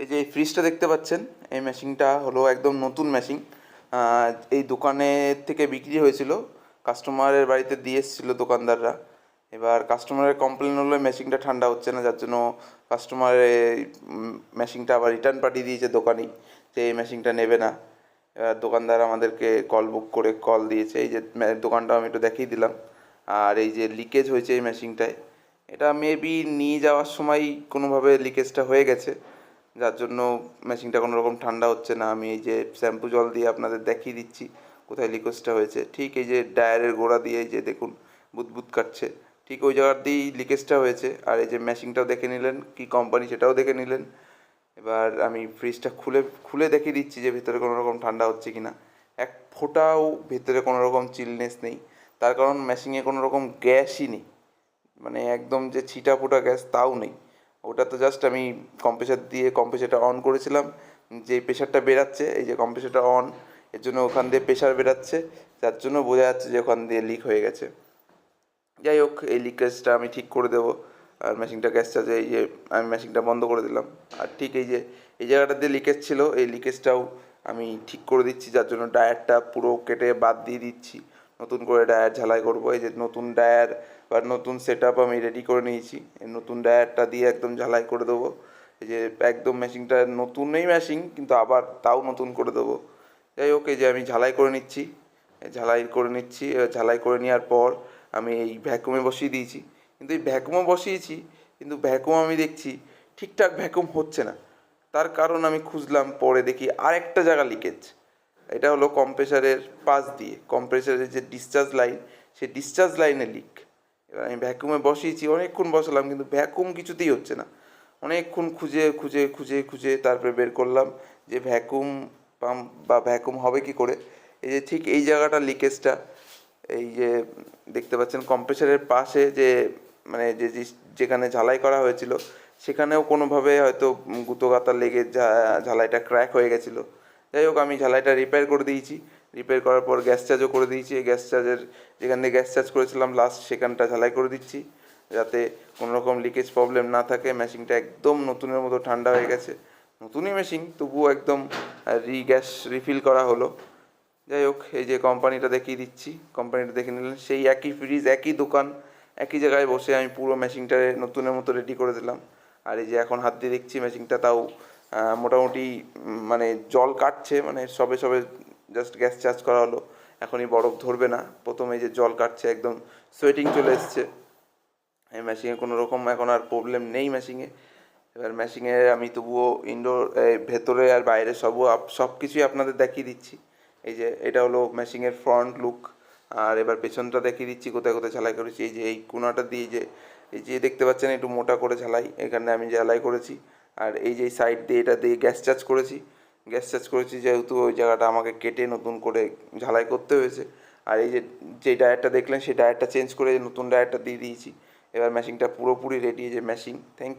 এই যে এই ফ্রিজটা দেখতে পাচ্ছেন, এই মেশিনটা হলো একদম নতুন মেশিন এই দোকানের থেকে বিক্রি হয়েছিল কাস্টমারের বাড়িতে দিয়ে এসেছিল দোকানদাররা। এবার কাস্টমারের কমপ্লেন হলো মেশিনটা ঠান্ডা হচ্ছে না, যার জন্য কাস্টমার মেশিনটা আবার রিটার্ন পাঠিয়ে দিয়েছে দোকানেই যে এই মেশিনটা নেবে না। এবার দোকানদার আমাদেরকে কল বুক করে কল দিয়েছে, এই যে দোকানটা আমি একটু দেখিয়ে দিলাম। আর এই যে লিকেজ হয়েছে এই মেশিনটায় এটা মেবি নিয়ে যাওয়ার সময় কোনোভাবে লিকেজটা হয়ে গেছে। যার জন্য মেশিনটা কোনো রকম ঠান্ডা হচ্ছে না। আমি এই যে শ্যাম্পু জল দিয়ে আপনাদের দেখিয়ে দিচ্ছি, কোথায় লিকেজটা হয়েছে। ঠিক এই যে ডায়ারের গোড়া দিয়ে যে দেখুন, বুদবুদ কাটছে। ঠিক ওই জায়গার দিয়েই লিকেজটা হয়েছে। আর এই যে মেশিনটাও দেখে নিলেন, কি কোম্পানি সেটাও দেখে নিলেন। এবার আমি ফ্রিজটা খুলে খুলে দেখিয়ে দিচ্ছি যে ভিতরে কোনো রকম ঠান্ডা হচ্ছে কি না এক ফোঁটাও ভিতরে কোনো রকম চিলনেস নেই। তার কারণ মেশিনে কোনো রকম গ্যাসই নেই। মানে একদম যে ছিটা ফোটা গ্যাস তাও নেই। ওটা তো জাস্ট আমি কম্প্রেসার দিয়ে কম্প্রেসারটা অন করেছিলাম। যে প্রেশারটা বেরাচ্ছে, এই যে কম্প্রেসারটা অন এর জন্য ওখান দিয়ে প্রেশার বেরাচ্ছে, যার জন্য বোঝা যাচ্ছে যে ওখান দিয়ে লিক হয়ে গেছে। যাই হোক, এই লিকেজটা আমি ঠিক করে দেবো। আর মেশিনটা গ্যাস চার্জে এই যে আমি মেশিনটা বন্ধ করে দিলাম। আর ঠিক এই যে, এই জায়গাটা দিয়ে লিকেজ ছিল, এই লিকেজটাও আমি ঠিক করে দিচ্ছি, যার জন্য ডায়ারটা পুরো কেটে বাদ দিয়ে দিচ্ছি। নতুন করে ডায়ার ঝালাই করব, এই যে নতুন ডায়ার বা নতুন সেট আমি রেডি করে নিয়েছি। এই নতুন ডায়ারটা দিয়ে একদম ঝালাই করে দেবো। এই যে একদম মেশিনটা নতুনই মেশিন কিন্তু আবার তাও নতুন করে দেবো। যাই হোক যে আমি ঝালাই করে নিচ্ছি। ঝালাই করে নিচ্ছি ঝালাই করে নেওয়ার পর আমি এই ভ্যাকুমে বসিয়ে দিয়েছি। কিন্তু এই ভ্যাকুমও বসিয়েছি, কিন্তু ভ্যাকুম আমি দেখছি ঠিকঠাক ভ্যাকুম হচ্ছে না। তার কারণ আমি খুঁজলাম, পরে দেখি আরেকটা জায়গা লিকেজ এটা হলো কম্প্রেসারের পাশ দিয়ে কম্প্রেসারের যে ডিসচার্জ লাইন সেই ডিসচার্জ লাইনে লিক এবার আমি ভ্যাকুমে বসিয়েছি, অনেকক্ষণ বসালাম, কিন্তু ভ্যাকুম কিছুতেই হচ্ছে না। অনেকক্ষণ খুঁজে খুঁজে খুঁজে খুঁজে তারপরে বের করলাম যে ভ্যাকুম পাম্প বা ভ্যাকুম হবে কি করে? এই যে ঠিক এই জায়গাটা লিকেজটা এই যে দেখতে পাচ্ছেন কম্প্রেসারের পাশে যে মানে যে যেখানে ঝালাই করা হয়েছিল, সেখানেও কোনোভাবে হয়তো গুঁতো গাতা লেগে ঝালাইটা ক্র্যাক হয়ে গেছিল। যাই হোক আমি ঝালাইটা রিপেয়ার করে দিয়েছি। রিপেয়ার করার পর গ্যাস চার্জও করে দিয়েছি। এই গ্যাস চার্জের যেখান দিয়ে গ্যাস চার্জ করেছিলাম লাস্ট সেখানটা ঝালাই করে দিচ্ছি। যাতে কোনো রকম লিকেজ প্রবলেম না থাকে। মেশিনটা একদম নতুনের মতো ঠান্ডা হয়ে গেছে। নতুনই মেশিন তবুও একদম রি গ্যাস রিফিল করা হলো। যাই হোক এই যে কোম্পানিটা দেখিয়ে দিচ্ছি। কোম্পানিটা দেখে নিলেন, সেই একই ফ্রিজ একই দোকান, একই জায়গায় বসে আমি পুরো মেশিনটা নতুনের মতো রেডি করে দিলাম। আর এই যে এখন হাত দিয়ে দেখছি মেশিনটা তাও মোটামুটি মানে জল কাটছে মানে সবে সবে জাস্ট গ্যাস চার্জ করা হলো। এখনই বরফ ধরবে না। প্রথমে যে জল কাটছে, একদম সোয়েটিং চলে এসছে। এই মেশিনে কোনো রকম এখন আর প্রবলেম নেই মেশিনে এবার মেশিনে আমি তবুও ইনডোর ভেতরে আর বাইরে সবও সব কিছুই আপনাদের দেখিয়ে দিচ্ছি। এই যে এটা হলো মেশিনের ফ্রন্ট লুক আর এবার পেছনটা দেখিয়ে দিচ্ছি, কোথায় কোথায় ঝালাই করেছি। এই যে এই কোনাটা দিয়ে যে, এই যে দেখতে পাচ্ছেন, একটু মোটা করে ঝালাই এখানে আমি ঝালাই করেছি। আর এই যে সাইড দিয়ে এটা দিয়ে গ্যাস চার্জ করেছি। গ্যাস চার্জ করেছি যেহেতু ওই জায়গাটা আমাকে কেটে নতুন করে ঝালাই করতে হয়েছে। আর এই যে যে ডায়ারটা দেখলেন, সেই ডায়ারটা চেঞ্জ করে নতুন ডায়ারটা দিয়ে দিয়েছি। এবার মেশিনটা পুরোপুরি রেডি যে মেশিন থ্যাংক